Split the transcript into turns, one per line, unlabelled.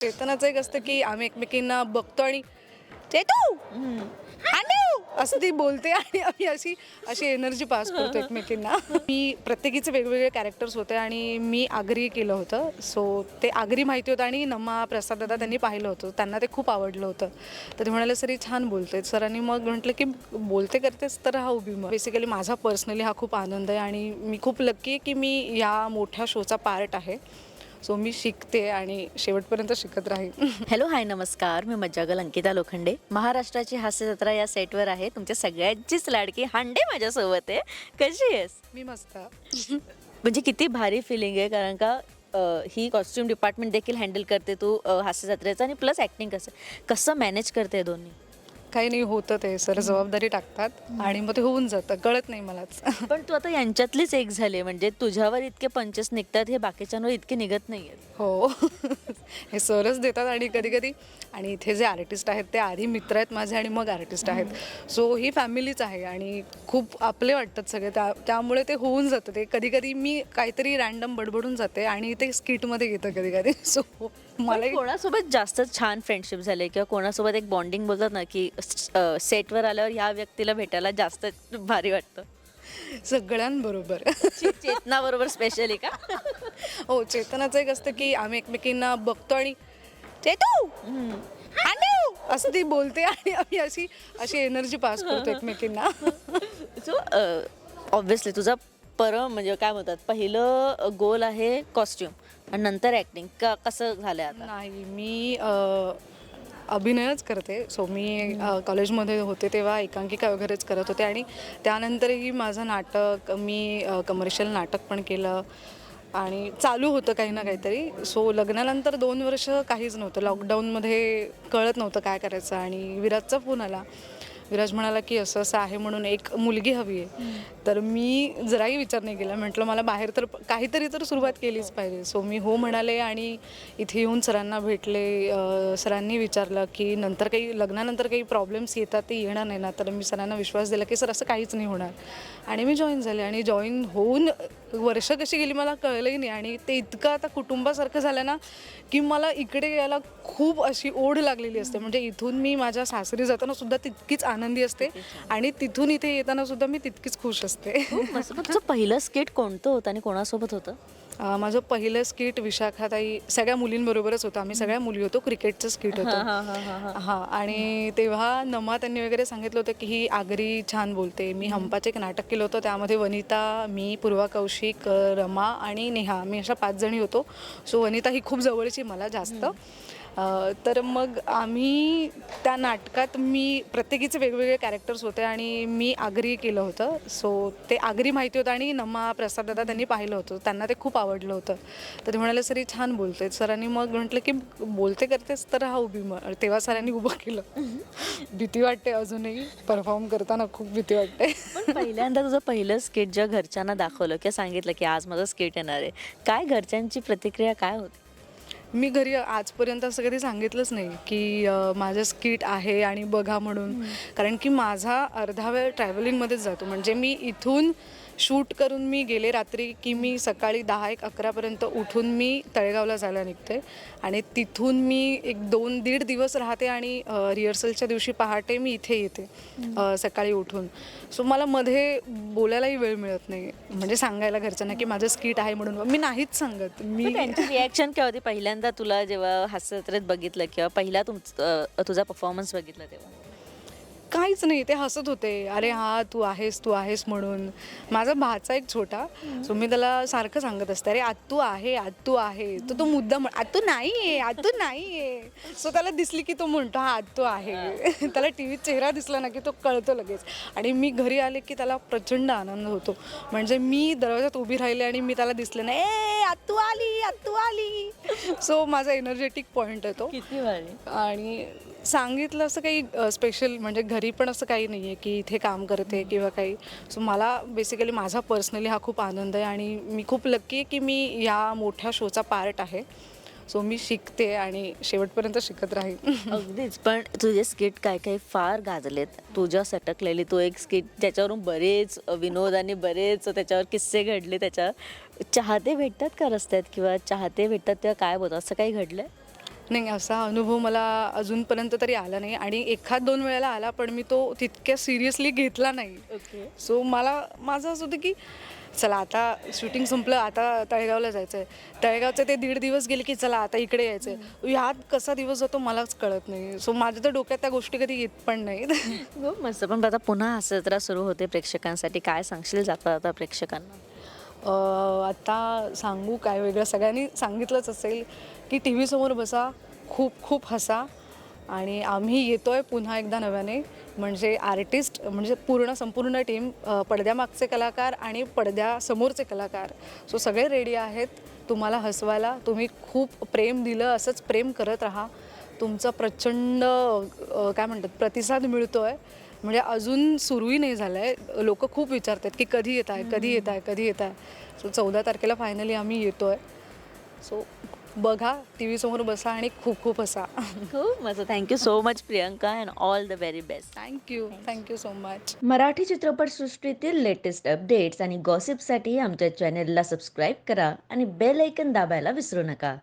चेतनाचं एक असतं की आम्ही एकमेकींना बघतो आणि चेतू! आणू असं ती बोलते आणि आम्ही अशी अशी एनर्जी पास करतो एकमेकींना. मी प्रत्येकीचे वेगवेगळे कॅरेक्टर्स होते आणि मी आगरी केलं होतं. सो ते आगरी माहिती होतं आणि नमा प्रसाद दादा त्यांनी पाहिलं होतं. त्यांना ते खूप आवडलं होतं. तर ते म्हणाले सरी छान बोलते. सरांनी मग म्हटलं की बोलते करतेस तर हा उभी मग. बेसिकली माझा पर्सनली हा खूप आनंद आहे आणि मी खूप लक्की आहे की मी या मोठ्या शोचा पार्ट आहे. सो मी शिकते आणि शेवटपर्यंत शिकत राहील
हॅलो हाय नमस्कार. मी मज्जागल अंकिता लोखंडे. महाराष्ट्राची हास्य जत्रा या सेटवर आहे. तुमच्या सगळ्यांचीच लाडकी हांडे माझ्यासोबत आहे. कशी आहेस?
मी मस्त.
म्हणजे किती भारी फिलिंग आहे कारण का अ, ही कॉस्ट्युम डिपार्टमेंट देखील हँडल करते तू अ, हास्य जत्रेचं आणि प्लस ॲक्टिंग कसं कसं मॅनेज करते हे दोन्ही?
काही नाही होतं ते सर जबाबदारी टाकतात आणि मग ते होऊन जातं कळत नाही मलाच.
पण तू आता यांच्यातलीच एक झाली म्हणजे तुझ्यावर इतके पंचस निघतात हे बाकीच्यांवर इतके निघत नाही आहेत
हो. हे सरच देतात आणि कधी कधी आणि इथे जे आर्टिस्ट आहेत ते आधी मित्र आहेत माझे आणि मग आर्टिस्ट आहेत. सो ही फॅमिलीच आहे आणि खूप आपले वाटतात सगळे त्या त्यामुळे ते होऊन जातं. ते कधी कधी मी काहीतरी रॅन्डम बडबडून जाते आणि ते स्किटमध्ये येतं कधी कधी सो
मला कोणासोबत जास्त छान फ्रेंडशिप झाले किंवा कोणासोबत एक बॉन्डिंग बोलतात ना की सेटवर आल्यावर ह्या व्यक्तीला भेटायला जास्त भारी वाटतं.
सगळ्यांबरोबर.
चेतना बरोबर स्पेशली का?
हो चेतनाचं एक असतं की आम्ही एकमेकींना बघतो आणि चेतू! असं ती बोलते आणि आम्ही अशी अशी एनर्जी पास करतो एकमेकींना.
सो ऑब्व्हियसली तुझा परम म्हणजे काय म्हणतात पहिलं गोल आहे कॉस्ट्युम आणि नंतर ॲक्टिंग का कसं झालंय आता?
नाही मी अ, अभिनयच करते. सो मी अ, कॉलेजमध्ये होते तेव्हा एकांकिका वगैरेच करत होते आणि त्यानंतरही माझं नाटक मी कमर्शियल नाटक पण केलं आणि चालू होतं काही ना काहीतरी. सो लग्नानंतर दोन वर्ष काहीच नव्हतं. लॉकडाऊनमध्ये कळत नव्हतं काय करायचं आणि विराजचा फोन आला. विराज म्हणाला की असं असं आहे म्हणून एक मुलगी हवी आहे. तर मी जराही विचार नाही केला. म्हटलं मला बाहेर तर काहीतरी तर सुरुवात केलीच पाहिजे. सो मी हो म्हणाले आणि इथे येऊन सरांना भेटले. सरांनी विचारलं की नंतर काही लग्नानंतर काही प्रॉब्लेम्स येतात ते येणार नाही ना? तर मी सरांना विश्वास दिला की सर असं काहीच नाही होणार. आणि मी जॉईन झाले आणि जॉईन होऊन वर्ष कशी गेली मला कळलंही नाही. आणि ते इतकं आता कुटुंबासारखं झालं ना की मला इकडे यायला खूप अशी ओढ लागलेली असते. म्हणजे इथून मी माझ्या सासरी जाताना सुद्धा तितकीच आनंदी असते आणि तिथून इथे येताना सुद्धा मी तितकीच खुश असते.
खूप मस्त. पण तुझं पहिलं स्किट कोणतं होतं आणि कोणासोबत होतं?
अं, माझं पहिलं स्किट विशाखाताई सगळ्या मुलींबरोबरच होतं. आम्ही सगळ्या मुली होतो क्रिकेटचं स्किट होतं. हां आणि तेव्हा नमा त्यांनी वगैरे सांगितलं होतं की ही आगरी छान बोलते. मी हंपाचं एक नाटक केलं होतं. त्यामध्ये वनिता मी पूर्वा कौशिक अ, रमा आणि नेहा. मी अशा पाच जणी होतो. सो वनिता ही खूप जवळची मला जास्त. तर मग आम्ही त्या नाटकात मी प्रत्येकीचे वेगवेगळे कॅरेक्टर्स होते आणि मी आगरी केलं होतं. सो ते आगरी माहिती होतं आणि नमा प्रसाद दादा त्यांनी पाहिलं होतं. त्यांना ते खूप आवडलं होतं. तर ते म्हणाले सरी छान बोलते. सरांनी मग म्हटलं की बोलते करतेस तर हा उभी मग तेव्हा सरांनी उभं केलं. भीती वाटते अजूनही. परफॉर्म करताना खूप भीती वाटते.
पण पहिल्यांदा तुझं पहिलं स्किट जेव्हा घरच्यांना दाखवलं किंवा सांगितलं की आज माझं स्किट येणार आहे काय घरच्यांची प्रतिक्रिया काय होती?
मी घरी आजपर्यंत असं कधी सांगितलंच नाही की माझं स्किट आहे आणि बघा म्हणून. कारण की माझा अर्धा वेळ ट्रॅव्हलिंगमध्येच जातो. म्हणजे मी इथून शूट करून मी गेले रात्री की मी सकाळी दहा एक अकरापर्यंत उठून मी तळेगावला जायला निघते. आणि तिथून मी एक दोन दीड दिवस राहते आणि रिहर्सलच्या दिवशी पहाटे मी इथे येते सकाळी उठून. सो मला मध्ये बोलायलाही वेळ मिळत नाही. म्हणजे सांगायला घरच्यांना की माझं स्किट आहे म्हणून. मी नाहीच सांगत. मी
त्यांची रिॲक्शन काय होती? पहिल्यांदा तुला जेव्हा हास्य जत्रेत बघितलं किंवा पहिला तुमच अ, तुझा परफॉर्मन्स बघितला तेव्हा?
काहीच नाही ते हसत होते. अरे हा तू आहेस तू आहेस म्हणून. माझा भाचा एक छोटा सो मी त्याला सारखं सांगत असते अरे आत्तू आहे आत्तू आहे. तर तो मुद्दा म्हण आत्तू नाही आहे आत्तू नाही आहे सो त्याला दिसली की तो म्हणतो हा आत्तू आहे. त्याला टी व्हीत चेहरा दिसला ना की तो कळतो लगेच. आणि मी घरी आले की त्याला प्रचंड आनंद होतो. म्हणजे मी दरवाजात उभी राहिले आणि मी त्याला दिसले ना ए आत्तू आली आत्तू आली. सो माझा एनर्जेटिक पॉईंट आहे तो.
किती
आणि सांगितलं असं काही स्पेशल म्हणजे घरी पण असं काही नाही आहे की इथे काम करते किंवा काही. सो मला बेसिकली माझा पर्सनली हा खूप आनंद आहे आणि मी खूप लक्की आहे की मी या मोठ्या शोचा पार्ट आहे. सो मी शिकते आणि शेवटपर्यंत शिकत राहील
अगदीच. पण तुझे स्किट काय काय फार गाजलेत? तुझ्या सटकलेली तो एक स्किट ज्याच्यावरून बरेच विनोद आणि बरेच त्याच्यावर किस्से घडले त्याच्यावर चाहते भेटतात का रस्त्यात? किंवा चाहते भेटतात तेव्हा काय बोलतात? असं काही घडलंय?
नाही असा अनुभव मला अजूनपर्यंत तरी आला नाही. आणि एखाद दोन वेळेला आला पण मी तो तितक्या सिरियसली घेतला नाही.
ओके.
सो मला माझं असं होतं की चला आता शूटिंग संपलं आता तळेगावला जायचं आहे तळेगावचे ते दीड दिवस गेले की चला आता इकडे यायचं आहे ह्यात कसा दिवस जातो मलाच कळत नाही. सो माझ्या तर डोक्यात त्या गोष्टी कधी येत पण नाहीत.
मस्त. पण आता पुन्हा हास्यजत्रा सुरू होते प्रेक्षकांसाठी. काय सांगशील जाता आता प्रेक्षकांना?
आता सांगू काय वेगळं? सगळ्यांनी सांगितलंच असेल की टी व्हीसमोर बसा खूप खूप हसा आणि आम्ही येतो आहे पुन्हा एकदा नव्याने. म्हणजे आर्टिस्ट म्हणजे पूर्ण संपूर्ण टीम पडद्यामागचे कलाकार आणि पडद्यासमोरचे कलाकार. सो सगळे रेडी आहेत. तुम्हाला हसवायला तुम्ही खूप प्रेम दिलं असंच प्रेम करत राहा. तुमचा प्रचंड काय म्हणतात प्रतिसाद मिळतो आहे म्हणजे अजून सुरूही नाही झालं आहे लोक खूप विचारतात की कधी येत आहे कधी येत आहे कधी येत आहे सो चौदा तारखेला फायनली आम्ही येतो आहे सो बघा टी व्हीसमोर बसा आणि खूप खूप हसा.
खूप मस्त. Thank you so much Priyanka and all the very best
thank you thank you so much
Marathi चित्रपटसृष्टीतील लेटेस्ट अपडेट्स आणि गॉसिपसाठी आमच्या चॅनेलला सबस्क्राईब करा आणि बेल ऐकन दाबायला विसरू नका.